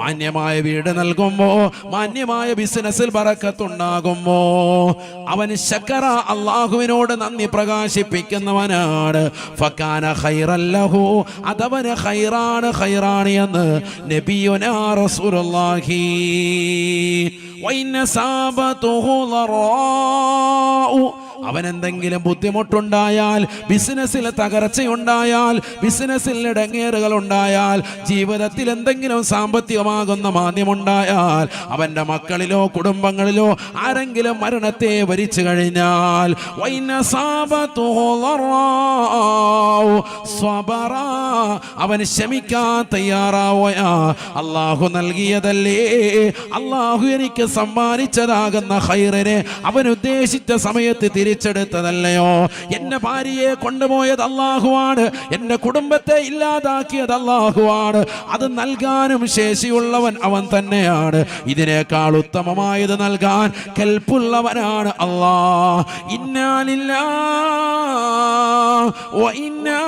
മാന്യമായ വീട് നൽകുമ്പോ മാന്യമായ ബിസിനസ്സിൽ പറക്കത്തുണ്ടാകുമ്പോ അവൻ ശക്കറ അള്ളാഹുവിനോട് നന്ദി പ്രകാശിപ്പിക്കുന്നവനാണ്. ഫക്കാന ഹൈറല്ലഹു അതവന് ഹൈറാണ് ഹൈറാണ് എന്ന് നബിയുനാ റസൂലുള്ളാഹി. അവൻ എന്തെങ്കിലും ബുദ്ധിമുട്ടുണ്ടായാൽ ബിസിനസ്സിൽ തകർച്ചയുണ്ടായാൽ ബിസിനസ്സിൽ ഇടങ്ങേറുകൾ ഉണ്ടായാൽ ജീവിതത്തിൽ എന്തെങ്കിലും സാമ്പത്തികമാകുന്ന മാന്യമുണ്ടായാൽ അവന്റെ മക്കളിലോ കുടുംബങ്ങളിലോ ആരെങ്കിലും മരണത്തെ വരിച്ചു കഴിഞ്ഞാൽ അവൻ ക്ഷമിക്കാൻ തയ്യാറാവോ അള്ളാഹു നൽകിയതല്ലേ? അള്ളാഹു എനിക്ക് സമ്മാനിച്ചതാകുന്ന ഹൈറിനെ അവൻ ഉദ്ദേശിച്ച സമയത്ത് തിരിച്ചെടുത്തതല്ലയോ എന്റെ ഭാര്യയെ കൊണ്ടുപോയത് അള്ളാഹുവാണ് എന്റെ കുടുംബത്തെ ഇല്ലാതാക്കിയത് അള്ളാഹുവാണ് അത് നൽകാനും ശേഷിയുള്ളവൻ അവൻ തന്നെയാണ്. ഇതിനേക്കാൾ ഉത്തമമായത് നൽകാൻ കൽപ്പുള്ളവനാണ് അള്ളാ ഇന്നാലില്ല ഇന്നാ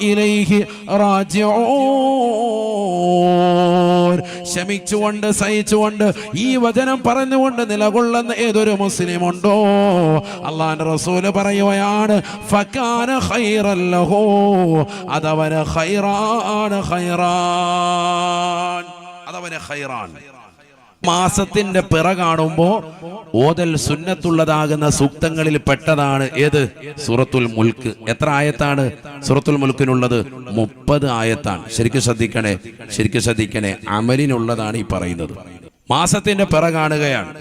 ഇലൈഹി റാജിഊൻ. ക്ഷമിച്ചുകൊണ്ട് സഹിച്ചുകൊണ്ട് ഈ വചനം പറഞ്ഞുകൊണ്ട് നിലകൊള്ളുന്ന ഏതൊരു മുസ്ലിം ഉണ്ടോ അള്ളാന്റെ റസൂൽ പറയുകയാണ് ഫക്കാന അതവന് ഹൈറാണ് ഹൈറാൻ അതവന് ഖൈറാൻ. മാസത്തിന്റെ പിറ കാണുമ്പോ ഓതൽ സുന്നത്തുള്ളതാകുന്ന സൂക്തങ്ങളിൽ പെട്ടതാണ് ഏത്? സൂറത്തുൽ മുൽക്ക്. എത്ര ആയത്താണ്? സൂറത്തുൽ മുൽക്കിനുള്ളത് മുപ്പത് ആയത്താണ്. ശരിക്കും ശ്രദ്ധിക്കണേ ശരിക്കും ശ്രദ്ധിക്കണേ. അമലിനുള്ളതാണ് ഈ പറയുന്നത്. മാസത്തിന്റെ പിറ കാണുകയാണ്.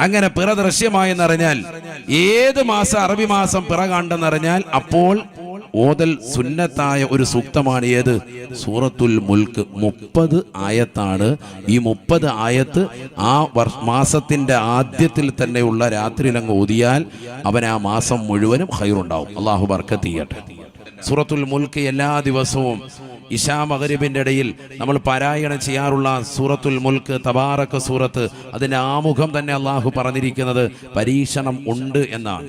അങ്ങനെ പിറ ദൃശ്യമായെന്നറിഞ്ഞാൽ ഏത് മാസം അറബി മാസം പിറ കണ്ടെന്നറിഞ്ഞാൽ അപ്പോൾ ഓതൽ സുന്നത്തായ ഒരു സൂക്തമാണ് ഏത് സൂറത്തുൽ മുൽക്ക് മുപ്പത് ആയത്താണ്. ഈ മുപ്പത് ആയത്ത് ആ മാസത്തിന്റെ ആദ്യത്തിൽ തന്നെയുള്ള രാത്രിയിൽ അങ്ങ് ഓതിയാൽ അവൻ ആ മാസം മുഴുവനും ഹൈറുണ്ടാവും. അള്ളാഹു ബർക്കത്ത് ചെയ്യട്ടെ. സൂറത്തുൽ മുൽക്ക് എല്ലാ ദിവസവും ഇഷാ മകരിബിന്റെ ഇടയിൽ നമ്മൾ പാരായണം ചെയ്യാറുള്ള സൂറത്തുൽ മുൽക്ക് തബാറക്ക സൂറത്ത് അതിന്റെ ആമുഖം തന്നെ അള്ളാഹു പറഞ്ഞിരിക്കുന്നത് പരീക്ഷണം ഉണ്ട് എന്നാണ്.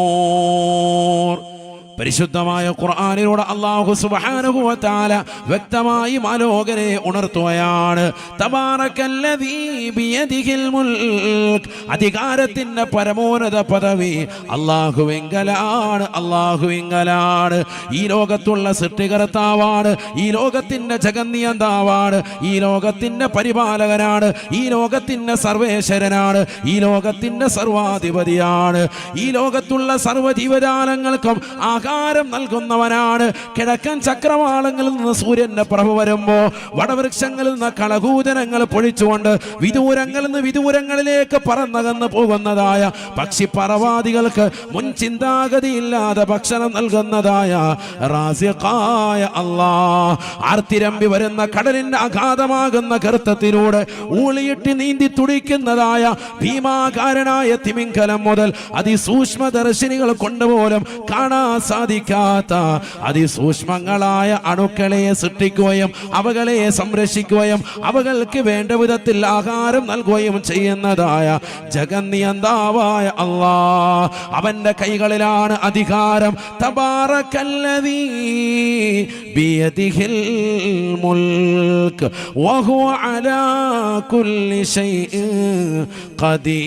പരിശുദ്ധമായ ഖുർആാനിലൂടെ അള്ളാഹു തആല വ്യക്തമായി മാലോകരെ ഉണർത്തുകയാണ്. അധികാരത്തിന്റെ പരമോന്നത പദവി അള്ളാഹുവിങ്കലാണ് അള്ളാഹുവിങ്കലാണ് ഈ ലോകത്തുള്ള സൃഷ്ടികർത്താവാണ് ഈ ലോകത്തിന്റെ ജഗന്നിയന്താവാണ് ഈ ലോകത്തിന്റെ പരിപാലകനാണ് ഈ ലോകത്തിന്റെ സർവേശ്വരനാണ് ഈ ലോകത്തിന്റെ സർവാധിപതിയാണ്. ഈ ലോകത്തുള്ള സർവ ജീവജാലങ്ങൾക്കും ആഹാരം നൽകുന്നവനാണ്. കിഴക്കൻ ചക്രവാളങ്ങളിൽ നിന്ന് സൂര്യന്റെ പ്രഭ വരുമ്പോ വടവൃക്ഷങ്ങളിൽ നിന്ന് കളകൂചനങ്ങൾ പൊഴിച്ചുകൊണ്ട് വിദൂരങ്ങളിൽ നിന്ന് വിദൂരങ്ങളിലേക്ക് പറന്നകന്ന് പോകുന്നതായ പക്ഷിപ്പറവാദികൾക്ക് മുൻ ചിന്താഗതിയില്ലാതെ ഭക്ഷണം നൽകുന്നതായ റാസിഖായ അള്ളാ ആർത്തിരമ്പി വരുന്ന കടലിന്റെ അഗാധമാകുന്ന കറുത്തത്തിലൂടെ ഊളിയിട്ട് നീന്തി തുടിക്കുന്നതായ ഭീമാകാരനായ തിമിംഗലം മുതൽ അതിസൂക്ഷ്മദർശിനികൾ കൊണ്ടുപോലും കാണാൻ സാധിക്കാത്ത അതിസൂക്ഷ്മങ്ങളായ അണുക്കളെ സൃഷ്ടിക്കുകയും അവകളെ സംരക്ഷിക്കുകയും അവകൾക്ക് വേണ്ട വിധത്തിൽ ആഹാരം നൽകുകയും ചെയ്യുന്നതായ ജഗന്നിയന്താവായ അള്ളാ അവന്റെ കൈകളിലാണ് അധികാരം. തബാറക്കല്ലദീ ബിയദിഹിൽ الملك വഹുവ അലാ കുല്ലി شيء ഖദീർ.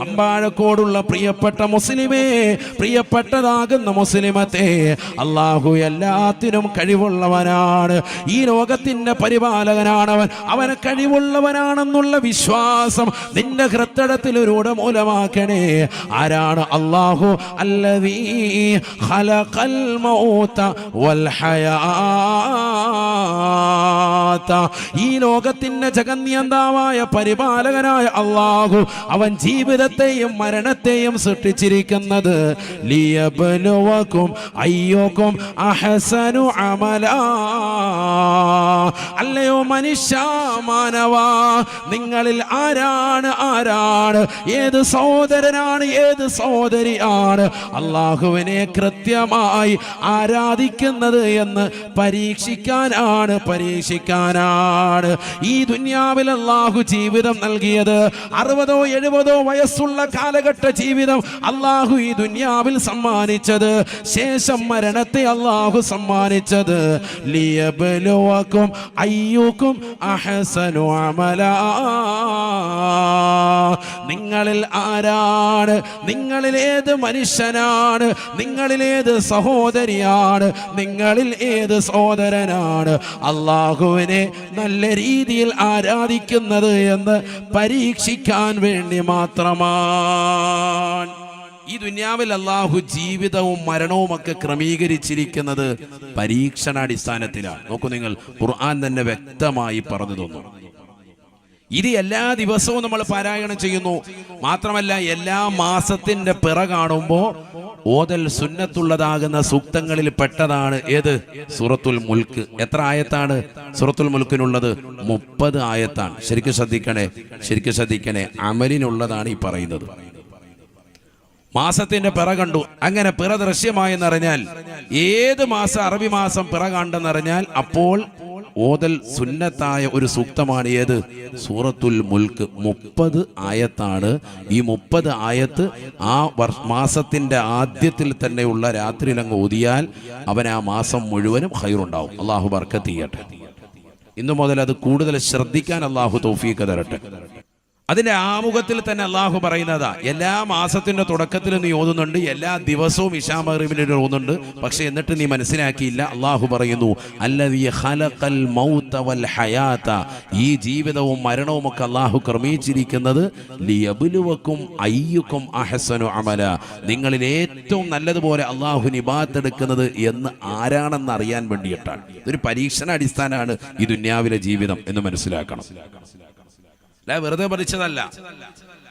അമ്പാഴക്കോടുള്ള പ്രിയപ്പെട്ട മുസ്ലിമേ പ്രിയപ്പെട്ടതാകുന്ന മുസ്ലിമത്തെ അള്ളാഹു എല്ലാത്തിനും കഴിവുള്ളവനാണ്. ഈ ലോകത്തിന്റെ പരിപാലകനാണവൻ. അവന് കഴിവുള്ളവനാണെന്നുള്ള വിശ്വാസം നിന്റെ ഹൃത്തടത്തിൽ ഒരു മൂലമാക്കണേ ആരാണ് അള്ളാഹു അല്ലവീ ഖലഖൽ മൗത والحياة. ഈ ലോകത്തിന്റെ ജഗന്യന്താവായ പരിപാലകനായ അള്ളാഹു അവൻ ജീവിതത്തെയും മരണത്തെയും സൃഷ്ടിച്ചിരിക്കുന്നത്. അഹസനു അമല. അല്ലയോ മനുഷ്യ മാനവാ നിങ്ങളിൽ ആരാണ് ആരാണ്? ഏത് സഹോദരനാണ്? ഏത് സഹോദരിയാണ്? അള്ളാഹുവിനെ കൃത്യമായി ആരാധിക്കുന്നത് എന്ന് പരീക്ഷിക്കാനാണ് പരീക്ഷിക്കാനാണ്. ഈ ദുന്യാവിൽ അള്ളാഹു ജീവിതം നൽകിയത്. അറുപതോ എഴുപതോ വയസ്സുള്ള കാലഘട്ട ജീവിതം അള്ളാഹു ഈ ദുന്യാവിൽ സമ്മാനിച്ചത്. ശേഷം മരണത്തെ അള്ളാഹു സമ്മാനിച്ചത്. ലിയബലുവക്കും അയ്യൂക്കും അമല. നിങ്ങളിൽ ആരാണ്? നിങ്ങളിലേത് മനുഷ്യനാണ്? നിങ്ങളിൽ ഏത് സഹോദരിയാണ്. നിങ്ങളിൽ ഏത് സഹോദരനാണ്? അള്ളാഹുവിനെ നല്ല രീതിയിൽ ആരാധിക്കുന്നത് എന്ന് പരീക്ഷിക്കാൻ വേണ്ടി മാത്രമാണ്. ഈ ദുന്യാവിൽ അള്ളാഹു ജീവിതവും മരണവും ഒക്കെ ക്രമീകരിച്ചിരിക്കുന്നത് പരീക്ഷണാടിസ്ഥാനത്തിലാണ്. നോക്കൂ നിങ്ങൾ ഖുർആൻ തന്നെ വ്യക്തമായി പറഞ്ഞു തന്നു. ഇത് എല്ലാ ദിവസവും നമ്മൾ പാരായണം ചെയ്യുന്നു. മാത്രമല്ല എല്ലാ മാസത്തിന്റെ പിറ കാണുമ്പോൾ ഓതൽ സുന്നത്തുള്ളതാകുന്ന സൂക്തങ്ങളിൽ പെട്ടതാണ് ഏത്? സൂറത്തുൽ മുൽക്ക്. എത്ര ആയത്താണ്? സൂറത്തുൽ മുൽക്കിനുള്ളത് മുപ്പത് ആയത്താണ്. ശരിക്കും ശ്രദ്ധിക്കണേ ശരിക്കും ശ്രദ്ധിക്കണേ. അമലിനുള്ളതാണ് ഈ പറയുന്നത്. മാസത്തിന്റെ പിറ കണ്ടു. അങ്ങനെ പിറ ദൃശ്യമായെന്നറിഞ്ഞാൽ ഏത് മാസം അറബി മാസം പിറ കണ്ടെന്നറിഞ്ഞാൽ അപ്പോൾ ഓതൽ സുന്നത്തായ ഒരു സൂക്തമാണ് ഏത്? സൂറത്തുൽ മുൽക്ക് മുപ്പത് ആയത്താണ്. ഈ മുപ്പത് ആയത്ത് ആ മാസത്തിന്റെ ആദ്യത്തിൽ തന്നെയുള്ള രാത്രിയിൽ അങ്ങ് ഓതിയാൽ അവൻ ആ മാസം മുഴുവനും ഹൈറുണ്ടാവും അള്ളാഹു ബർക്കത്ത് ചെയ്യട്ടെ. ഇന്നു മുതൽ അത് കൂടുതൽ ശ്രദ്ധിക്കാൻ അള്ളാഹു തൗഫീക്ക് തരട്ടെ. അതിന്റെ ആമുഖത്തിൽ തന്നെ അള്ളാഹു പറയുന്നതാ എല്ലാ മാസത്തിന്റെ തുടക്കത്തിൽ നീ ഓതുന്നുണ്ട് എല്ലാ ദിവസവും ഇഷാമറിബിന് ഓതുന്നുണ്ട് പക്ഷെ എന്നിട്ട് നീ മനസ്സിലാക്കിയില്ല അള്ളാഹു പറയുന്നു വൽ ഈ ജീവിതവും മരണവും ഒക്കെ അള്ളാഹു ക്രമീച്ചിരിക്കുന്നത് അയ്യുക്കും നിങ്ങളിൽ ഏറ്റവും നല്ലതുപോലെ അള്ളാഹു നിബാത്തെടുക്കുന്നത് എന്ന് ആരാണെന്ന് അറിയാൻ വേണ്ടിയിട്ടാണ്. ഇതൊരു പരീക്ഷണ അടിസ്ഥാനമാണ് ഈ ദുന്യാവിലെ ജീവിതം എന്ന് മനസ്സിലാക്കണം. അല്ല വെറുതെ പഠിച്ചതല്ല.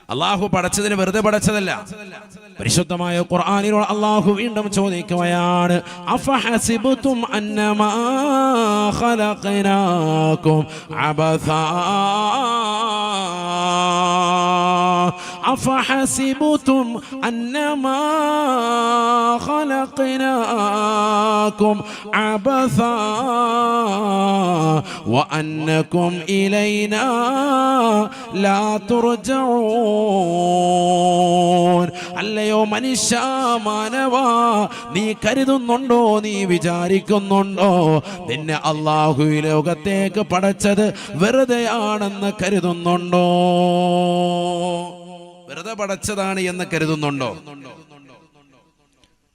അള്ളാഹു പടച്ചതിന് വെറുതെ പഠിച്ചതല്ല പരിശുദ്ധമായ ഖുർആനിലൂടെ അള്ളാഹു വീണ്ടും ചോദിക്കുകയാണ് അഫഹസിബുതും അന്നമാ ഖലഖനാകും أفحسبتم أنما خلقناكم عبثا وأنكم إلينا لا ترجعون അല്ലയോ മനുഷ്യ മാനവ നീ കരുതുന്നുണ്ടോ നീ വിചാരിക്കുന്നുണ്ടോ നിന്നെ അള്ളാഹു ഈ ലോകത്തേക്ക് പടച്ചത് വെറുതെയാണെന്ന് കരുതുന്നുണ്ടോ വെറുതെ പടച്ചതാണ് എന്ന് കരുതുന്നുണ്ടോ?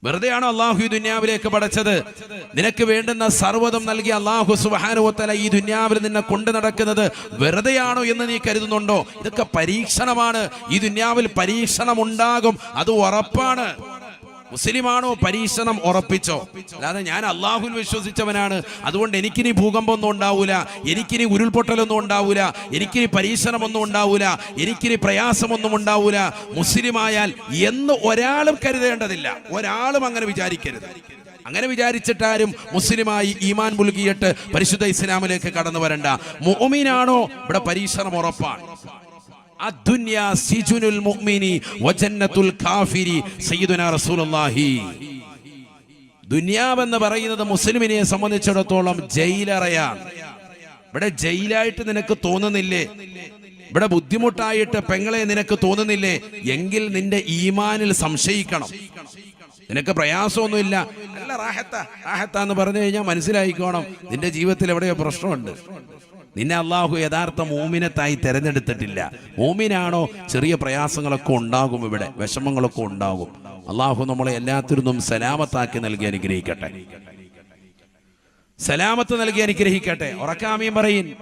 വെറുതെയാണോ അള്ളാഹു ഈ ദുന്യാവിലേക്ക് പടച്ചത്? നിനക്ക് വേണ്ടുന്ന സർവതം നൽകിയ അള്ളാഹു സുഹാനുവത്തല ഈ ദുന്യാവിൽ നിന്നെ കൊണ്ടു നടക്കുന്നത് വെറുതെയാണോ എന്ന് നീ കരുതുന്നുണ്ടോ? ഇതൊക്കെ പരീക്ഷണമാണ്. ഈ ദുന്യാവിൽ പരീക്ഷണം ഉണ്ടാകും അത് ഉറപ്പാണ്. മുസ്ലിമാണോ പരീക്ഷണം ഉറപ്പിച്ചോ? അല്ലാതെ ഞാൻ അള്ളാഹുൽ വിശ്വസിച്ചവനാണ്. അതുകൊണ്ട് എനിക്കിനി ഭൂകമ്പമൊന്നും ഉണ്ടാവൂല. എനിക്കിനി ഉരുൾപൊട്ടലൊന്നും ഉണ്ടാവൂല. എനിക്കിനി പരീക്ഷണമൊന്നും ഉണ്ടാവൂല. എനിക്കിനി പ്രയാസമൊന്നും ഉണ്ടാവൂല. മുസ്ലിമായാൽ എന്ന് ഒരാളും കരുതേണ്ടതില്ല. ഒരാളും അങ്ങനെ വിചാരിക്കരുത്. അങ്ങനെ വിചാരിച്ചിട്ടാരും മുസ്ലിമായി ഈമാൻ മുൽകിയിട്ട് പരിശുദ്ധ ഇസ്ലാമിലേക്ക് കടന്നു വരണ്ട. മോമിനാണോ ഇവിടെ പരീക്ഷണം ഉറപ്പാണ്. റസൂലുള്ളാഹി. ദുനിയാവെന്ന് പറയുന്നത് മുസ്ലിമിനെ സംബന്ധിച്ചിടത്തോളം ജയിലറയാണ്. ഇവിടെ ജയിലായിട്ട് നിനക്ക് തോന്നുന്നില്ലേ? ഇവിടെ ബുദ്ധിമുട്ടായിട്ട് പെങ്ങളെ നിനക്ക് തോന്നുന്നില്ലേ? എങ്കിൽ നിന്റെ ഈമാനിൽ സംശയിക്കണം. നിനക്ക് പ്രയാസമൊന്നുമില്ല. അല്ല റാഹത്ത റാഹത്ത എന്ന് പറഞ്ഞു കഴിഞ്ഞാൽ മനസ്സിലായിക്കോണം. നിന്റെ ജീവിതത്തിൽ എവിടെയോ പ്രശ്നമുണ്ട്. നിന്നെ അള്ളാഹു യഥാർത്ഥ മോമിനത്തായി തിരഞ്ഞെടുത്തിട്ടില്ല. മോമിനാണോ ചെറിയ പ്രയാസങ്ങളൊക്കെ ഉണ്ടാകും ഇവിടെ വിഷമങ്ങളൊക്കെ ഉണ്ടാകും. അള്ളാഹു നമ്മളെ എല്ലാത്തിനും സലാമത്താക്കി നൽകി അനുഗ്രഹിക്കട്ടെ. സലാമത്ത് നൽകി അനുഗ്രഹിക്കട്ടെ. ഉറക്കാമിയും പറയും.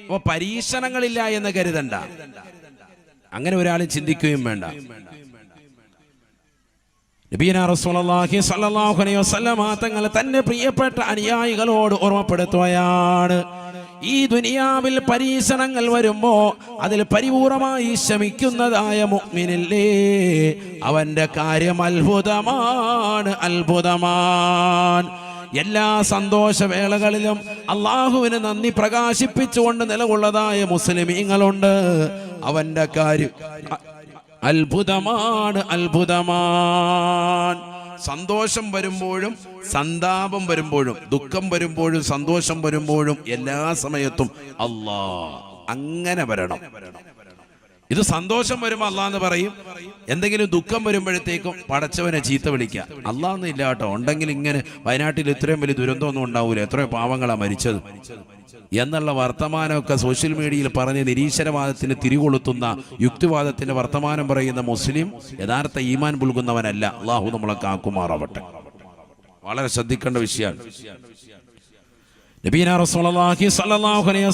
അപ്പൊ പരീക്ഷണങ്ങളില്ല എന്ന് കരുതണ്ട. അങ്ങനെ ഒരാളും ചിന്തിക്കുകയും വേണ്ട. നബീന തങ്ങൾ തന്നെ പ്രിയപ്പെട്ട അനുയായികളോട് ഓർമ്മപ്പെടുത്തുകയാണ്. ഈ ദുനിയാവിൽ പരീക്ഷണങ്ങൾ വരുമ്പോ അതിൽ പരിപൂർണമായി ശമിക്കുന്നതായ മുഗ്മിനില്ലേ അവന്റെ കാര്യം അത്ഭുതമാണ് അത്ഭുതമാണ് എല്ലാ സന്തോഷവേളകളിലും അള്ളാഹുവിന് നന്ദി പ്രകാശിപ്പിച്ചുകൊണ്ട് നിലകൊള്ളതായ മുസ്ലിമീങ്ങളുണ്ട്. അവന്റെ കാര്യം അത്ഭുതമാണ് അത്ഭുതമാണ് സന്തോഷം വരുമ്പോഴും സന്താപം വരുമ്പോഴും ദുഃഖം വരുമ്പോഴും സന്തോഷം വരുമ്പോഴും എല്ലാ സമയത്തും അല്ലാ അങ്ങനെ വരണം. ഇത് സന്തോഷം വരുമ്പോൾ അള്ളാന്ന് പറയും. എന്തെങ്കിലും ദുഃഖം വരുമ്പോഴത്തേക്കും പടച്ചവനെ ചീത്ത വിളിക്കുക. അല്ല എന്നില്ല കേട്ടോ. ഉണ്ടെങ്കിൽ ഇങ്ങനെ വയനാട്ടിൽ ഇത്രയും വലിയ ദുരന്തമൊന്നും ഉണ്ടാവൂല. എത്രയോ പാവങ്ങളാണ് മരിച്ചത്. എന്നുള്ള വർത്തമാനമൊക്കെ സോഷ്യൽ മീഡിയയിൽ പറഞ്ഞ് നിരീശ്വരവാദത്തിന് തിരികൊളുത്തുന്ന യുക്തിവാദത്തിന്റെ വർത്തമാനം പറയുന്ന മുസ്ലിം യഥാർത്ഥ ഈമാൻ പുൽകുന്നവനല്ല. അള്ളാഹു നമ്മളെ കാക്കുമാറാവട്ടെ. വളരെ ശ്രദ്ധിക്കേണ്ട വിഷയമാണ്. നബീന റസൂലുള്ളാഹി സ്വല്ലല്ലാഹു അലൈഹി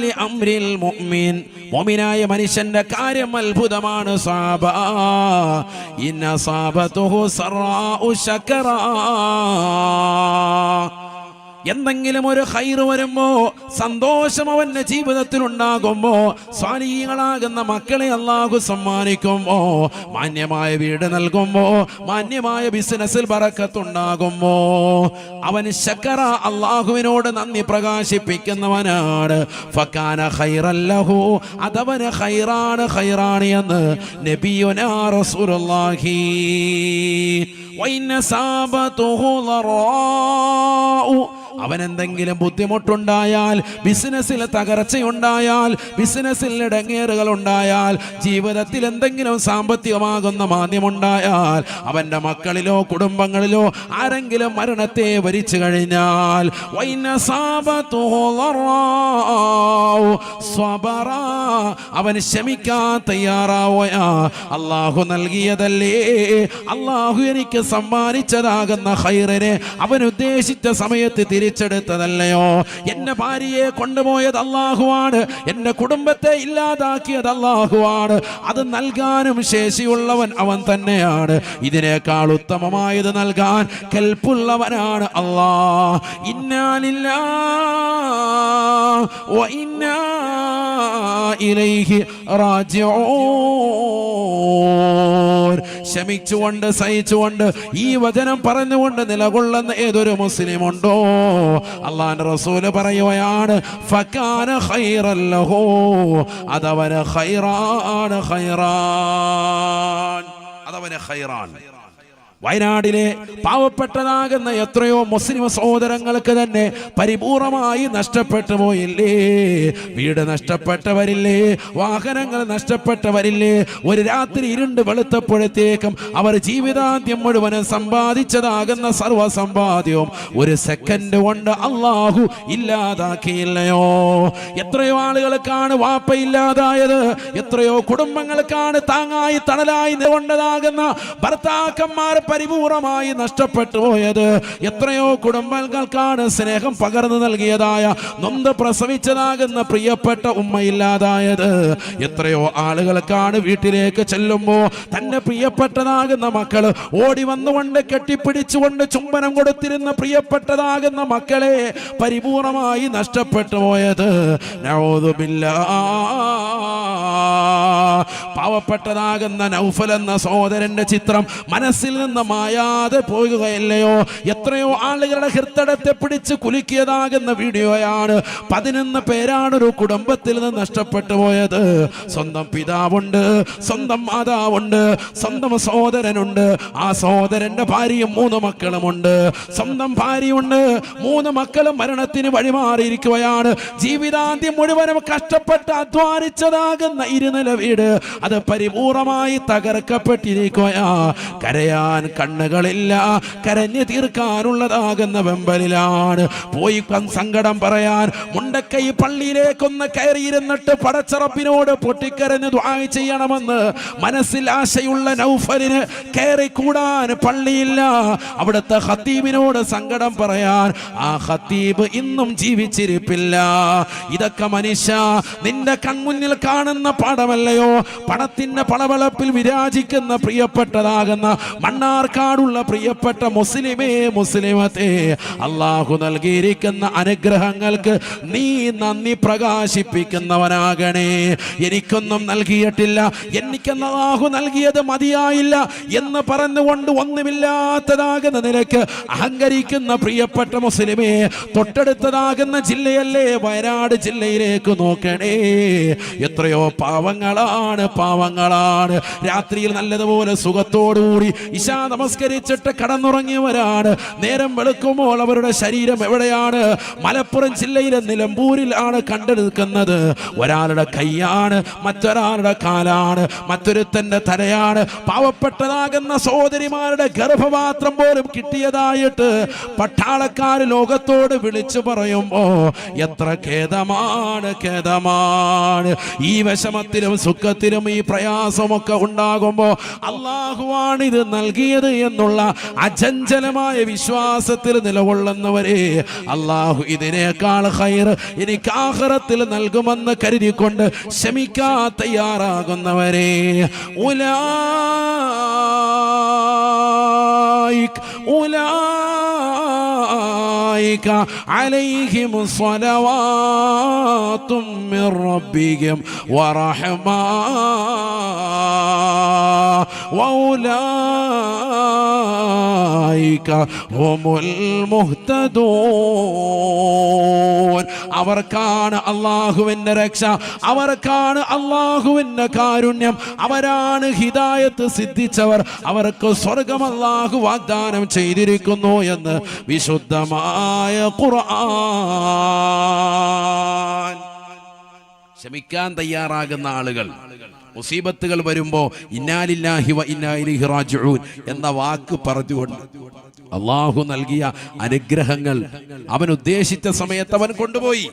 ലി അംരിൽ മുഅ്മിൻ. മുഅ്മിനായ മനുഷ്യന്റെ കാര്യം അത്ഭുതമാണ് സാബ. ഇന്ന സറാഉ എന്തെങ്കിലും ഒരു ഹൈറ് വരുമ്പോ സന്തോഷം അവന്റെ ജീവിതത്തിൽ ഉണ്ടാകുമ്പോ സ്വാലീകളാകുന്ന മക്കളെ അള്ളാഹു സമ്മാനിക്കുമ്പോ മാന്യമായ വീട് നൽകുമ്പോ മാന്യമായ ബിസിനസ്സിൽ പറക്കത്തുണ്ടാകുമ്പോ അവൻ ശക്കറ അള്ളാഹുവിനോട് നന്ദി പ്രകാശിപ്പിക്കുന്നവനാണ്. ഫക്കാന ഹൈറല്ലഹു അതവന് ഹൈറാണ് ഹൈറാണ് എന്ന് നബിയുനാ റസൂലുള്ളാഹി. അവൻ എന്തെങ്കിലും ബുദ്ധിമുട്ടുണ്ടായാൽ ബിസിനസ്സിൽ തകർച്ചയുണ്ടായാൽ ബിസിനസ്സിൽ ഇടങ്ങേറുകൾ ഉണ്ടായാൽ ജീവിതത്തിൽ എന്തെങ്കിലും സാമ്പത്തികമാകുന്ന മാന്യമുണ്ടായാൽ അവന്റെ മക്കളിലോ കുടുംബങ്ങളിലോ ആരെങ്കിലും മരണത്തെ വരിച്ചു കഴിഞ്ഞാൽ. അവൻ ക്ഷമിക്കാൻ തയ്യാറാവോയാ അള്ളാഹു നൽകിയതല്ലേ? അള്ളാഹു എനിക്ക് സമ്മാനിച്ചതാകുന്ന ഹൈറിനെ അവൻ ഉദ്ദേശിച്ച സമയത്ത് തിരിച്ചെടുത്തതല്ലയോ? എന്റെ ഭാര്യയെ കൊണ്ടുപോയത് അള്ളാഹുവാണ് എന്റെ കുടുംബത്തെ ഇല്ലാതാക്കിയത് അള്ളാഹുവാണ് അത് നൽകാനും ശേഷിയുള്ളവൻ അവൻ തന്നെയാണ്. ഇതിനേക്കാൾ ഉത്തമമായത് നൽകാൻ കൽപ്പുള്ളവനാണ് അള്ളാ ഇന്നാലില്ല ഇന്നാ ഇലൈഹി റാജിഊൻ. ക്ഷമിച്ചുകൊണ്ട് സഹിച്ചുകൊണ്ട് ഈ വചനം പറഞ്ഞുകൊണ്ട് നിലകൊള്ളുന്ന ഏതൊരു മുസ്ലിം ഉണ്ടോ അള്ളാന്റെ റസൂൽ പറയുകയാണ് അതവന് ഖൈറാൻ. അതവന് ഖൈറാൻ. വയനാടിലെ പാവപ്പെട്ടതാകുന്ന എത്രയോ മുസ്ലിം സഹോദരങ്ങൾക്ക് തന്നെ പരിപൂർണമായി നഷ്ടപ്പെട്ടു പോയില്ലേ? വീട് നഷ്ടപ്പെട്ടവരില്ലേ? വാഹനങ്ങൾ നഷ്ടപ്പെട്ടവരില്ലേ? ഒരു രാത്രി ഇരുണ്ട് വെളുത്തപ്പോഴത്തേക്കും അവർ ജീവിതാന്ത്യം മുഴുവനും സമ്പാദിച്ചതാകുന്ന സർവസമ്പാദ്യവും ഒരു സെക്കൻഡ് കൊണ്ട് അള്ളാഹു ഇല്ലാതാക്കിയില്ലയോ? എത്രയോ ആളുകൾക്കാണ് വാപ്പ ഇല്ലാതായത് എത്രയോ കുടുംബങ്ങൾക്കാണ് താങ്ങായി തണലായി കൊണ്ടതാകുന്ന ഭർത്താക്കന്മാർ പരിപൂർണമായി നഷ്ടപ്പെട്ടു പോയത്. എത്രയോ കുടുംബങ്ങൾക്കാണ് സ്നേഹം പകർന്നു നൽകിയതായ നൊന്ത് പ്രസവിച്ചതാകുന്ന പ്രിയപ്പെട്ട ഉമ്മയില്ലാതായത്. എത്രയോ ആളുകൾക്കാണ് വീട്ടിലേക്ക് ചെല്ലുമ്പോൾ തന്നെ പ്രിയപ്പെട്ടതാകുന്ന മക്കൾ ഓടി വന്നുകൊണ്ട് കെട്ടിപ്പിടിച്ചുകൊണ്ട് ചുംബനം കൊടുത്തിരുന്ന പ്രിയപ്പെട്ടതാകുന്ന മക്കളെ പരിപൂർണമായി നഷ്ടപ്പെട്ടു പോയത്. പാവപ്പെട്ടതാകുന്ന നൗഫൽ എന്ന സഹോദരന്റെ ചിത്രം മനസ്സിൽ നിന്ന് മായാതെ പോകുകയല്ലയോ എത്രയോ ആളുകളുടെ ഹൃദയത്തെ പിടിച്ച് കുലുക്കിയതാകുന്ന വീഡിയോയാണ്. പതിനൊന്ന് പേരാണ് ഒരു കുടുംബത്തിൽ നിന്ന് നഷ്ടപ്പെട്ടു പോയത്. സ്വന്തം പിതാവുണ്ട് സ്വന്തം മാതാവുണ്ട് സ്വന്തം സഹോദരനുണ്ട്. ആ സഹോദരന്റെ ഭാര്യയും മൂന്ന് മക്കളുമുണ്ട്. സ്വന്തം ഭാര്യയുണ്ട് മൂന്ന് മക്കളും മരണത്തിന് വഴിമാറിയിരിക്കുകയാണ്. ജീവിതാന്ത്യം മുഴുവനും കഷ്ടപ്പെട്ട് അധ്വാനിച്ചതാകുന്ന ഇരുനില വീട്. അത് പരിപൂർണമായി തകർക്കപ്പെട്ടിരിക്കുകയാ. കരയാൻ കണ്ണുകളില്ല. കരഞ്ഞു തീർക്കാനുള്ളതാകുന്ന വെമ്പലിലാണ്. പോയി സങ്കടം പറയാൻ മുണ്ടക്കൈ പള്ളിയിലേക്കൊന്ന് കയറിയിരുന്നിട്ട് പടച്ചറപ്പിനോട് പൊട്ടിക്കരഞ്ഞു ദ്വായ ചെയ്യണമെന്ന് മനസ്സിൽ ആശയുള്ള നൗഫലിന് കയറിക്കൂടാൻ പള്ളിയില്ല. അവിടുത്തെ ഹത്തീബിനോട് സങ്കടം പറയാൻ ആ ഹത്തീബ് ഇന്നും ജീവിച്ചിരിപ്പില്ല. ഇതൊക്കെ മനുഷ്യ നിന്റെ കൺമുന്നിൽ കാണുന്ന പടമല്ലയോ പണത്തിന്റെ പളവളപ്പിൽ വിരാജിക്കുന്ന പ്രിയപ്പെട്ടതാകുന്ന മണ്ണാർക്കാടുള്ള പ്രിയപ്പെട്ട മുസ്ലിമേ മുസ്ലിമത്തെ അള്ളാഹു നൽകിയിരിക്കുന്ന അനുഗ്രഹങ്ങൾക്ക് നീ നന്ദി പ്രകാശിപ്പിക്കുന്നവനാകണേ. എനിക്കൊന്നും നൽകിയിട്ടില്ല എനിക്കെന്ന് അള്ളാഹു നൽകിയത് മതിയായില്ല എന്ന് പറഞ്ഞുകൊണ്ട് ഒന്നുമില്ലാത്തതാകുന്ന നിലയ്ക്ക് അഹങ്കരിക്കുന്ന പ്രിയപ്പെട്ട മുസ്ലിമേ തൊട്ടടുത്തതാകുന്ന ജില്ലയല്ലേ വയനാട് ജില്ലയിലേക്ക് നോക്കണേ. എത്രയോ പാവങ്ങളാണ് പാവങ്ങളാണ്. രാത്രിയിൽ നല്ലതുപോലെ സുഖത്തോടുകൂടി ഇശാ നമസ്കരിച്ചിട്ട് കടന്നുറങ്ങിയവരാണ്. നേരം വെളുക്കുമ്പോൾ അവരുടെ ശരീരം എവിടെയാണ്? മലപ്പുറം ജില്ലയിലെ നിലമ്പൂരിലാണ് കണ്ടെടുക്കുന്നത്. ഒരാളുടെ കൈയാണ് മറ്റൊരാളുടെ കാലാണ് മറ്റൊരുത്തന്റെ തലയാണ്. പാവപ്പെട്ടതാകുന്ന സഹോദരിമാരുടെ ഗർഭപാത്രം പോലും കിട്ടിയതായിട്ട് പട്ടാളക്കാർ ലോകത്തോട് വിളിച്ചു പറയുമ്പോ എത്ര ഖേദമാണ് ഖേദമാണ്. ഈ വിഷമത്തിലും സുഖത്തിലും ഈ പ്രയാസമൊക്കെ ഉണ്ടാകുമ്പോ അള്ളാഹുവാണ് ഇത് നൽകിയത് എന്നുള്ള അചഞ്ചലമായ വിശ്വാസത്തിൽ നിലകൊള്ളുന്നവരെ അള്ളാഹു ഇതിനേക്കാൾ ഹൈർ എനിക്ക് ആഹ്റത്തിൽ നൽകുമെന്ന് കരുതിക്കൊണ്ട് ക്ഷമിക്കാ തയ്യാറാകുന്നവരെ. ഉലായിക് أولئك عليهم صلوات من ربهم ورحمة. وأولئك هم المهتدون. അവർക്കാണ് അള്ളാഹുവിന്റെ രക്ഷ. അവർക്കാണ് അള്ളാഹുവിന്റെ കാരുണ്യം. അവരാണ് ഹിതായത്ത് സിദ്ധിച്ചവർ. അവർക്ക് സ്വർഗം അള്ളാഹു വാഗ്ദാനം ചെയ്തിരിക്കുന്നു എന്ന് വിശുദ്ധമായ ഖുർആൻ. ക്ഷമിക്കാൻ തയ്യാറാകുന്ന ആളുകൾ. മുസീബത്തുകൾ വരുമ്പോ ഇന്നാലില്ലാഹി വ റാജിഊൻ എന്ന വാക്ക് പറഞ്ഞുകൊണ്ട് അള്ളാഹു നൽകിയ അനുഗ്രഹങ്ങൾ അവൻ ഉദ്ദേശിച്ച സമയത്ത് അവൻ കൊണ്ടുപോയി.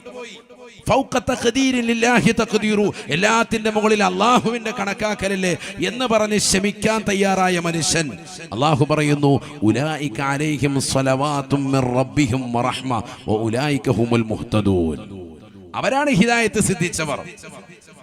എല്ലാത്തിന്റെ മുകളിൽ അള്ളാഹുവിന്റെ കണക്കാക്കലല്ലേ എന്ന് പറഞ്ഞ് ക്ഷമിക്കാൻ തയ്യാറായ മനുഷ്യൻ. അള്ളാഹു പറയുന്നു അവരാണ് ഹിദായത്ത് സിദ്ധിച്ചവർ.